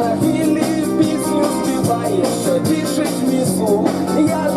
свавілі пісню співає, що тішить мій слух. Я